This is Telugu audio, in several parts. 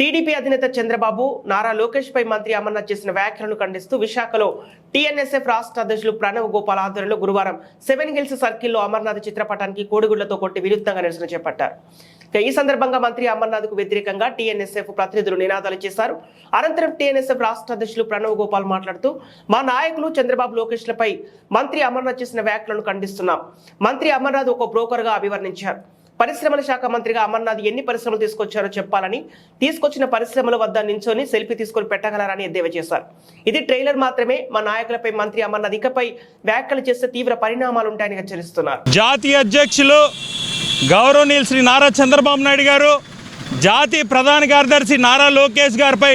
టీడీపీ అధినేత చంద్రబాబు నారా లోకేష్ పై మంత్రి అమర్నాథ్ చేసిన వ్యాఖ్యలను ఖండిస్తూ విశాఖలో టీఎన్ఎస్ఎఫ్ రాష్ట్ర అధ్యక్షులు ప్రణవ్ గోపాల్ ఆధ్వర్యంలో గురువారం సెవెన్ హిల్స్ సర్కిల్లో అమర్నాథ్ చిత్రపటానికి కోడిగుళ్ళతో కొట్టి విరుద్ధంగా నిరసన చేపట్టారు. ఈ సందర్భంగా మంత్రి అమర్నాథ్కు వ్యతిరేకంగా టీఎన్ఎస్ఎఫ్ ప్రతినిధులు నినాదాలు చేశారు. అనంతరం టీఎన్ఎస్ఎఫ్ రాష్ట్ర అధ్యక్షులు ప్రణవ్ గోపాల్ మాట్లాడుతూ మా నాయకులు చంద్రబాబు లోకేష్లపై మంత్రి అమర్నాథ్ చేసిన వ్యాఖ్యలను ఖండిస్తున్నాం. మంత్రి అమర్నాథ్ ఒక బ్రోకర్గా అభివర్ణించారు. పరిశ్రమల శాఖ మంత్రిగా అమర్నాథ్ ఎన్ని పరిశ్రమలు తీసుకొచ్చారో చెప్పాలని తీసుకొచ్చిన పరిశ్రమల వద్ద నించొని సెల్ఫీ తీసుకొని పెట్టగలరని ఎద్దేవా చేశారు. ఇది ట్రైలర్ మాత్రమే మా నాయకులపై మంత్రి అమర్నాథ్ ఇకపై వ్యాఖ్యలు చేస్తే తీవ్ర పరిణామాలు ఉంటాయని హెచ్చరిస్తున్నారు. జాతీయ అధ్యక్షులు గౌరవనీయులు శ్రీ నారా చంద్రబాబు నాయుడు గారు జాతీయ ప్రధాన కార్యదర్శి నారా లోకేష్ గారిపై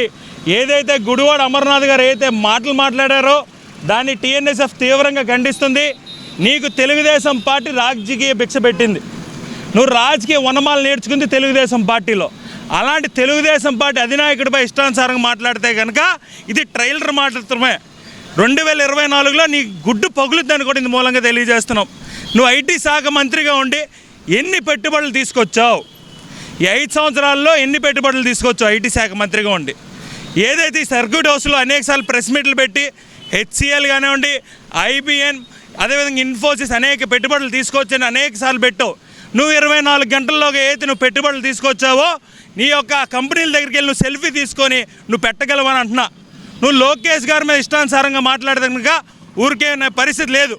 ఏదైతే గుడివాడ అమర్నాథ్ గారు ఏదైతే మాటలు మాట్లాడారో దాన్ని టీఎన్ఎస్ఎఫ్ తీవ్రంగా ఖండిస్తుంది. నీకు తెలుగుదేశం పార్టీ రాజకీయ భిక్ష పెట్టింది. నువ్వు రాజకీయ వనమాలు నేర్చుకుంది తెలుగుదేశం పార్టీలో. అలాంటి తెలుగుదేశం పార్టీ అధినాయకుడిపై ఇష్టానుసారంగా మాట్లాడితే కనుక ఇది ట్రైలర్ మాట్లాడుతున్నామే. రెండు వేల ఇరవై నాలుగులో నీ గుడ్డు పగులుద్దని కూడా ఇందు మూలంగా తెలియజేస్తున్నాం. నువ్వు ఐటీ శాఖ మంత్రిగా ఉండి ఎన్ని పెట్టుబడులు తీసుకొచ్చావు? ఈ ఐదు సంవత్సరాల్లో ఎన్ని పెట్టుబడులు తీసుకొచ్చావు ఐటీ శాఖ మంత్రిగా ఉండి? ఏదైతే ఈ సర్క్యూట్ హౌస్లో అనేకసార్లు ప్రెస్ మీట్లు పెట్టి హెచ్సిఎల్ కానివ్వండి ఐబిఎన్ అదేవిధంగా ఇన్ఫోసిస్ అనేక పెట్టుబడులు తీసుకొచ్చని అనేక సార్లు పెట్టావు. నువ్వు ఇరవై నాలుగు గంటల్లోగా ఏదైతే నువ్వు పెట్టుబడులు తీసుకొచ్చావో నీ యొక్క కంపెనీల దగ్గరికి వెళ్ళి నువ్వు సెల్ఫీ తీసుకొని నువ్వు పెట్టగలవని అంటున్నా. నువ్వు లోకేష్ గారి మీద ఇష్టానుసారంగా మాట్లాడితే కనుక ఊరికే పరిస్థితి లేదు.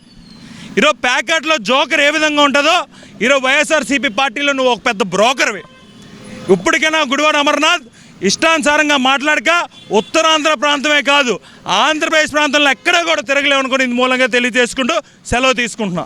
ఈరోజు ప్యాకెట్లో జోకర్ ఏ విధంగా ఉంటుందో ఈరోజు వైఎస్ఆర్సీపీ పార్టీలో నువ్వు ఒక పెద్ద బ్రోకర్వి. ఇప్పటికైనా గుడివాడ అమర్నాథ్ ఇష్టానుసారంగా మాట్లాడక ఉత్తరాంధ్ర ప్రాంతమే కాదు ఆంధ్రప్రదేశ్ ప్రాంతంలో ఎక్కడా కూడా తిరగలేవనుకుని ఇందు మూలంగా తెలియజేసుకుంటూ సెలవు తీసుకుంటున్నా.